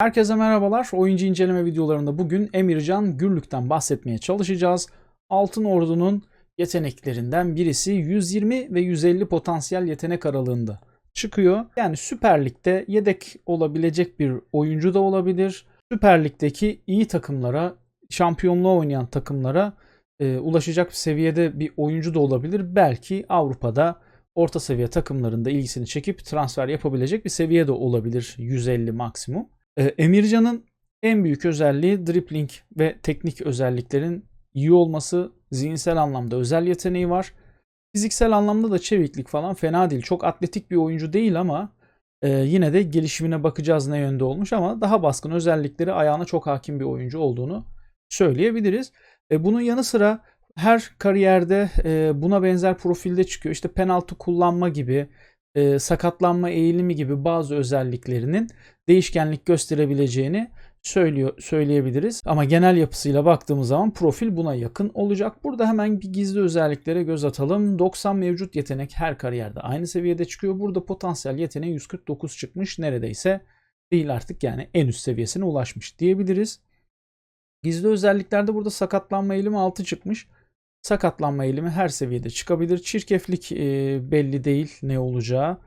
Herkese merhabalar. Oyuncu inceleme videolarında bugün Emircan Gürlük'ten bahsetmeye çalışacağız. Altın Ordu'nun yeteneklerinden birisi 120 ve 150 potansiyel yetenek aralığında çıkıyor. Yani Süper Lig'de yedek olabilecek bir oyuncu da olabilir. Süper Lig'deki iyi takımlara, şampiyonluğa oynayan takımlara e, ulaşacak seviyede bir oyuncu da olabilir. Belki Avrupa'da orta seviye takımlarında ilgisini çekip transfer yapabilecek bir seviye de olabilir 150 maksimum. Ee, Emircan'ın en büyük özelliği dribbling ve teknik özelliklerin iyi olması. Zihinsel anlamda özel yeteneği var. Fiziksel anlamda da çeviklik falan fena değil. Çok atletik bir oyuncu değil ama e, yine de gelişimine bakacağız ne yönde olmuş ama daha baskın özellikleri ayağına çok hakim bir oyuncu olduğunu söyleyebiliriz. E, bunun yanı sıra her kariyerde e, buna benzer profilde çıkıyor. İşte penaltı kullanma gibi, e, sakatlanma eğilimi gibi bazı özelliklerinin değişkenlik gösterebileceğini söylüyor söyleyebiliriz. Ama genel yapısıyla baktığımız zaman profil buna yakın olacak. Burada hemen bir gizli özelliklere göz atalım. 90 mevcut yetenek her kariyerde aynı seviyede çıkıyor. Burada potansiyel yeteneği 149 çıkmış. Neredeyse değil artık yani en üst seviyesine ulaşmış diyebiliriz. Gizli özelliklerde burada sakatlanma eğilimi 6 çıkmış. Sakatlanma eğilimi her seviyede çıkabilir. Çirkeflik e, belli değil ne olacağı.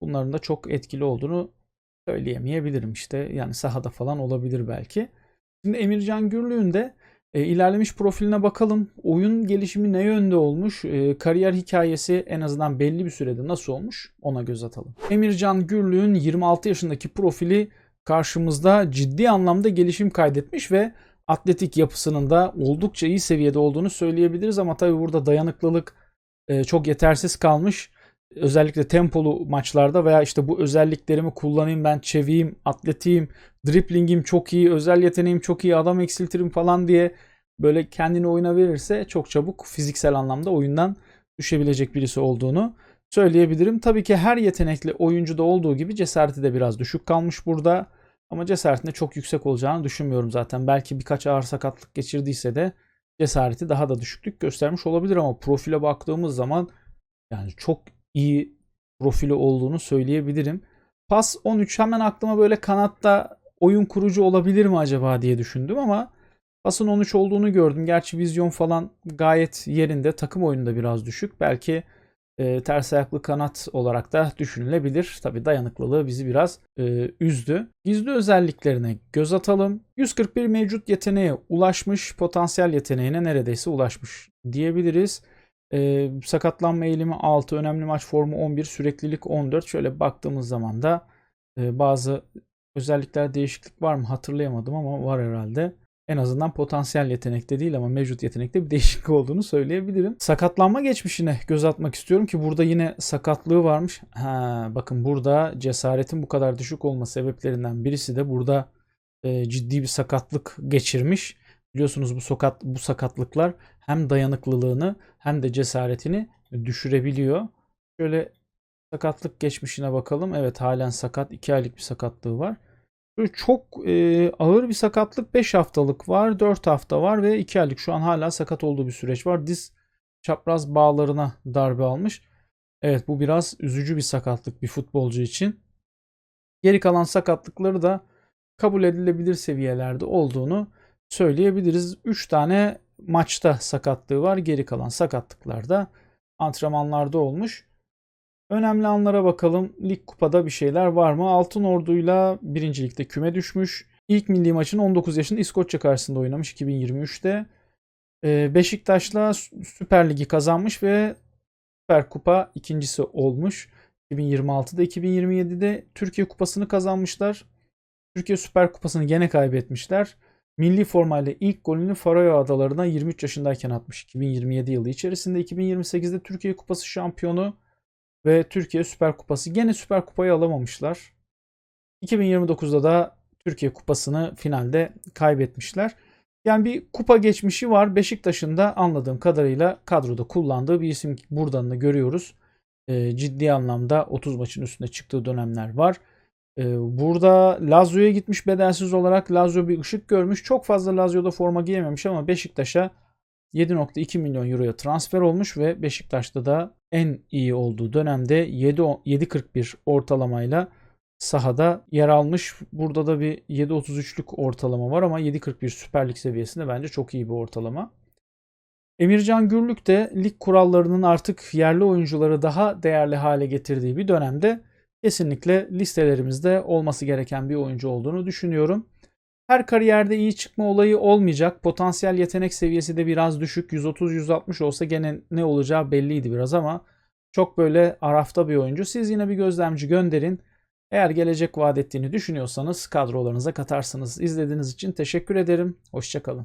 Bunların da çok etkili olduğunu söyleyemeyebilirim işte. Yani sahada falan olabilir belki. Şimdi Emircan Gürlüğün de e, ilerlemiş profiline bakalım. Oyun gelişimi ne yönde olmuş? E, kariyer hikayesi en azından belli bir sürede nasıl olmuş? Ona göz atalım. Emircan Gürlüğün 26 yaşındaki profili karşımızda ciddi anlamda gelişim kaydetmiş ve atletik yapısının da oldukça iyi seviyede olduğunu söyleyebiliriz ama tabii burada dayanıklılık e, çok yetersiz kalmış. Özellikle tempolu maçlarda veya işte bu özelliklerimi kullanayım ben çeviyim, atletiyim, driplingim çok iyi, özel yeteneğim çok iyi, adam eksiltirim falan diye böyle kendini oyuna verirse çok çabuk fiziksel anlamda oyundan düşebilecek birisi olduğunu söyleyebilirim. Tabii ki her yetenekli oyuncuda olduğu gibi cesareti de biraz düşük kalmış burada. Ama cesaretinde çok yüksek olacağını düşünmüyorum zaten. Belki birkaç ağır sakatlık geçirdiyse de cesareti daha da düşüklük göstermiş olabilir ama profile baktığımız zaman yani çok iyi profili olduğunu söyleyebilirim. Pas 13 hemen aklıma böyle kanatta oyun kurucu olabilir mi acaba diye düşündüm ama pasın 13 olduğunu gördüm. Gerçi vizyon falan gayet yerinde. Takım oyununda biraz düşük. Belki e, ters ayaklı kanat olarak da düşünülebilir. Tabi dayanıklılığı bizi biraz e, üzdü. Gizli özelliklerine göz atalım. 141 mevcut yeteneğe ulaşmış, potansiyel yeteneğine neredeyse ulaşmış diyebiliriz. E, sakatlanma eğilimi 6, önemli maç formu 11, süreklilik 14. Şöyle baktığımız zaman da e, bazı özellikler değişiklik var mı hatırlayamadım ama var herhalde en azından potansiyel yetenekte değil ama mevcut yetenekte bir değişiklik olduğunu söyleyebilirim. Sakatlanma geçmişine göz atmak istiyorum ki burada yine sakatlığı varmış. Ha, bakın burada cesaretin bu kadar düşük olma sebeplerinden birisi de burada e, ciddi bir sakatlık geçirmiş. Biliyorsunuz bu sakat bu sakatlıklar hem dayanıklılığını hem de cesaretini düşürebiliyor. Şöyle sakatlık geçmişine bakalım. Evet halen sakat. 2 aylık bir sakatlığı var. Çok e, ağır bir sakatlık 5 haftalık var, 4 hafta var ve 2 aylık şu an hala sakat olduğu bir süreç var. Diz çapraz bağlarına darbe almış. Evet bu biraz üzücü bir sakatlık bir futbolcu için. Geri kalan sakatlıkları da kabul edilebilir seviyelerde olduğunu söyleyebiliriz. 3 tane maçta sakatlığı var. Geri kalan sakatlıklar da antrenmanlarda olmuş. Önemli anlara bakalım. Lig kupada bir şeyler var mı? Altın Ordu'yla birincilikte küme düşmüş. İlk milli maçını 19 yaşında İskoçya karşısında oynamış 2023'te. Ee, Beşiktaş'la Süper Ligi kazanmış ve Süper Kupa ikincisi olmuş. 2026'da 2027'de Türkiye Kupası'nı kazanmışlar. Türkiye Süper Kupası'nı gene kaybetmişler. Milli formayla ilk golünü Faroe Adaları'na 23 yaşındayken atmış 2027 yılı içerisinde. 2028'de Türkiye Kupası şampiyonu ve Türkiye Süper Kupası. Gene Süper Kupayı alamamışlar. 2029'da da Türkiye Kupası'nı finalde kaybetmişler. Yani bir kupa geçmişi var. Beşiktaş'ın da anladığım kadarıyla kadroda kullandığı bir isim buradan da görüyoruz. E, ciddi anlamda 30 maçın üstünde çıktığı dönemler var. E, burada Lazio'ya gitmiş bedelsiz olarak. Lazio bir ışık görmüş. Çok fazla Lazio'da forma giyememiş ama Beşiktaş'a 7.2 milyon euroya transfer olmuş ve Beşiktaş'ta da en iyi olduğu dönemde 7.41 ortalamayla sahada yer almış. Burada da bir 7.33'lük ortalama var ama 7.41 Süper Lig seviyesinde bence çok iyi bir ortalama. Emircan Gürlük de lig kurallarının artık yerli oyuncuları daha değerli hale getirdiği bir dönemde kesinlikle listelerimizde olması gereken bir oyuncu olduğunu düşünüyorum. Her kariyerde iyi çıkma olayı olmayacak. Potansiyel yetenek seviyesi de biraz düşük. 130-160 olsa gene ne olacağı belliydi biraz ama çok böyle arafta bir oyuncu. Siz yine bir gözlemci gönderin. Eğer gelecek vaat ettiğini düşünüyorsanız kadrolarınıza katarsınız. İzlediğiniz için teşekkür ederim. Hoşçakalın.